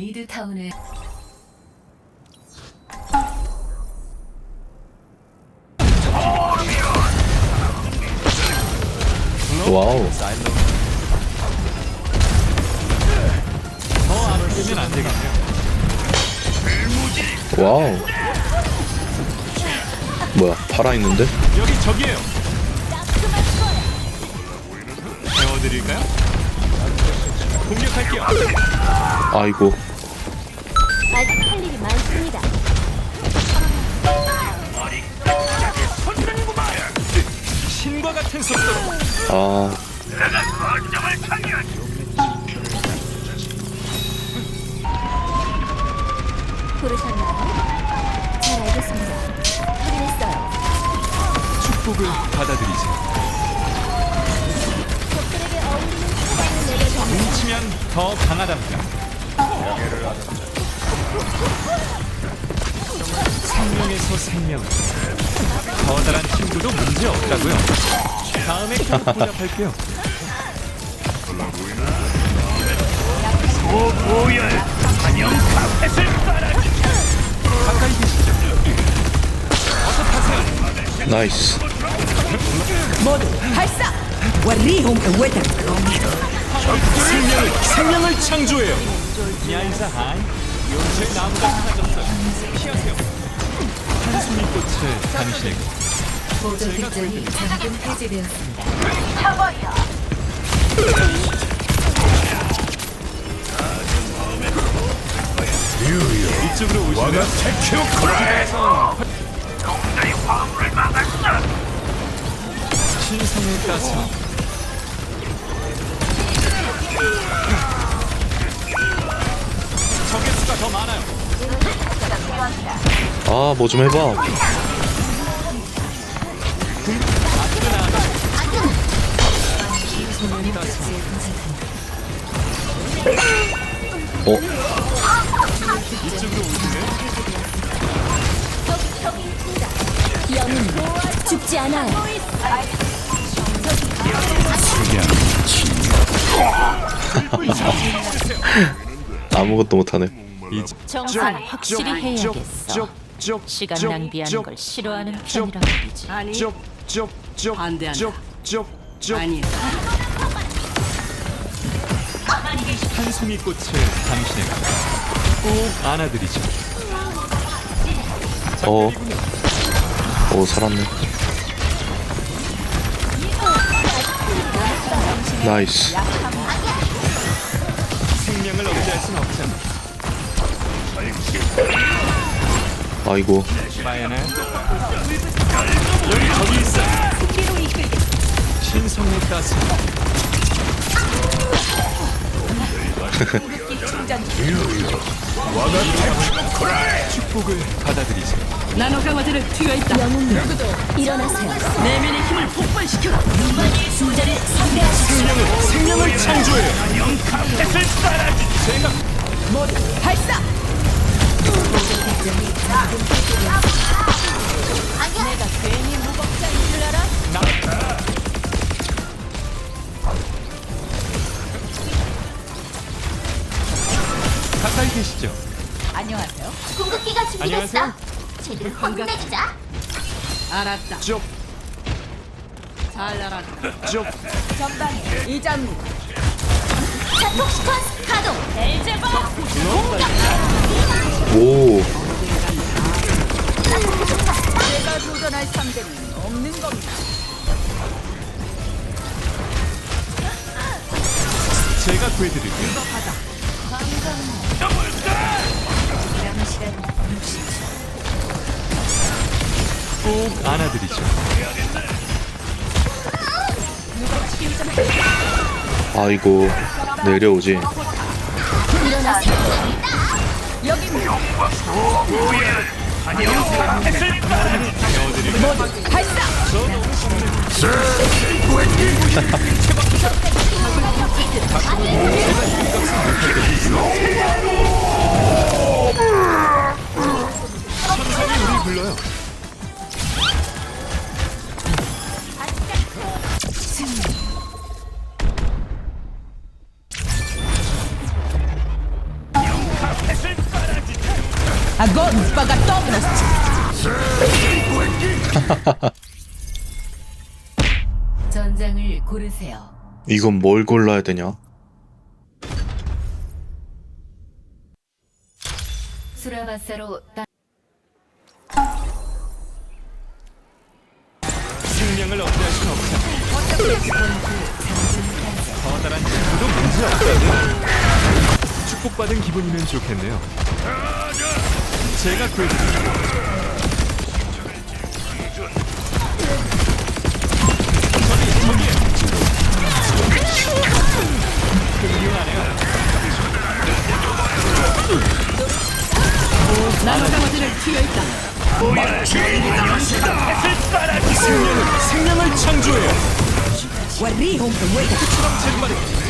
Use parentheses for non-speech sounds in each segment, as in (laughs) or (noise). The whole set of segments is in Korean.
미드타운에 와우. 더 아프면 안 되겠네요. 와우. 뭐야, 살아있는데? 여기 적이에요. 배워드릴까요? 공격할게요. 아이고. 아직 할 일이 많습니다. 신과 같은 속도로 아, 부르셨나요? 잘 알겠습니다. 확인했어요. 축복을 받아들이지. 적들에게 어울리는 수단을 내려줘. 뭉치면 더 강하답니다. 생명. 커다란 친구도 문제 없다고요. 다음에 꼭 보답할게요. 가까이 계시죠. 어서 타세요. 나이스. 생명을 생명을 창조해요. 야이사 하이. 용서의 나무가 사라졌어요. 피하세요. 꽃을 당신에게. 보조 빅전이 잠금 해제되었습니다. 이쪽으로 오시면 신성의 가슴 아, 뭐 좀 해봐. 어. 영웅 죽지 않아요. (laughs) 아무것도 못하네. 정산 확실히 해야겠어. 시간 낭비하는 걸 싫어하는 편이란 말이지. 아니 반대한다. 아니 한송이 꽃을 당신에게 꼭 안아드리죠 어. 오, 살았네. 나이스. 생명을 억제할 순 없잖아 아이고. 여기 있어 신성의 가슴 축복을 받아들이세요 나노 강화제를 투여 있다. 영웅님 일어나세요. 내면의 힘을 폭발시켜라. 순자를 상대하시죠. 생명을 생명을 창조해요 제가 발사. 가까이 계시죠 궁극기가 준비됐어. 안녕하세요. 제대로 혼내주자. 알았다. 쭉. 잘 알았다. 쭉. 전방에 이장무. 자폭 시퀀스 가동. 엘제바. 오, 내가 도전할 상대는 없는 겁니다. 제가 구해드릴게요 꼭 안아드리죠 아이고. 내려오지. (laughs) (laughs) 전장을 고르세요. 이건 뭘 골라야 되냐? 수라바사로 따 생명을 어찌할 수 없어. 탄생. 커다란 친구도 문제 없다고요. 축복받은 기분이면 좋겠네요. 제가 구해드릴게요. 저기, 저기요. 훌륭하네요. 나노강화제를 튀어있다. 생명을, 생명을 창조해요. 가까이 계시죠.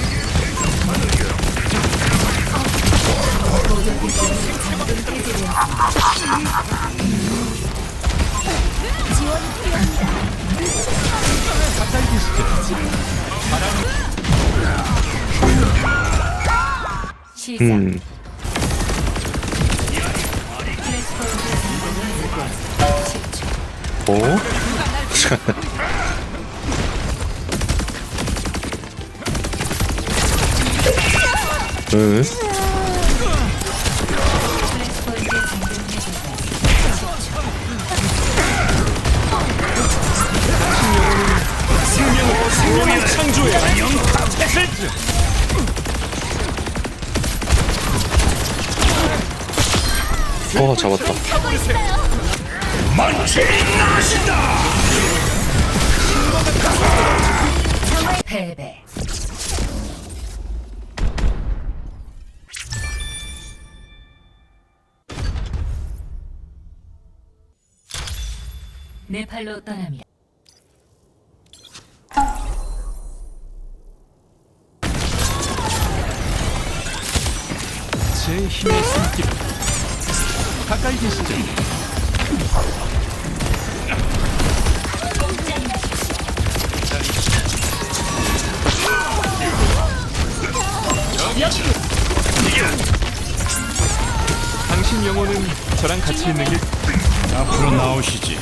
시작. 음, 어? (laughs) 응? 어, 잡았다. 패배. 네팔로 떠납니다. 제 힘의 숨길. 가까이 계시죠. 당신 영혼은 저랑 같이 있는 게 앞으로 나오시지.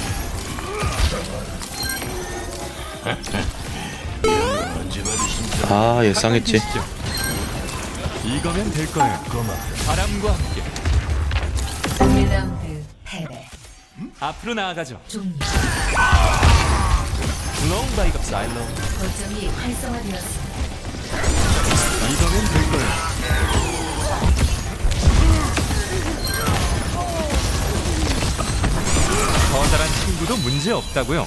아, 예상했지. 이거면 될 거예요. 바람과 함께 1 라운드 패배. 앞으로 나아가죠. 종료. Long by the silo. 거점이 활성화되었습니다. 이거면 될 거예요. 커다란 친구도 문제 없다고요.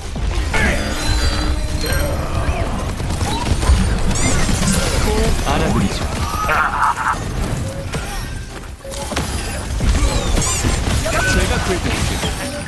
꼭 알아들이죠. 제가 구해드릴게요.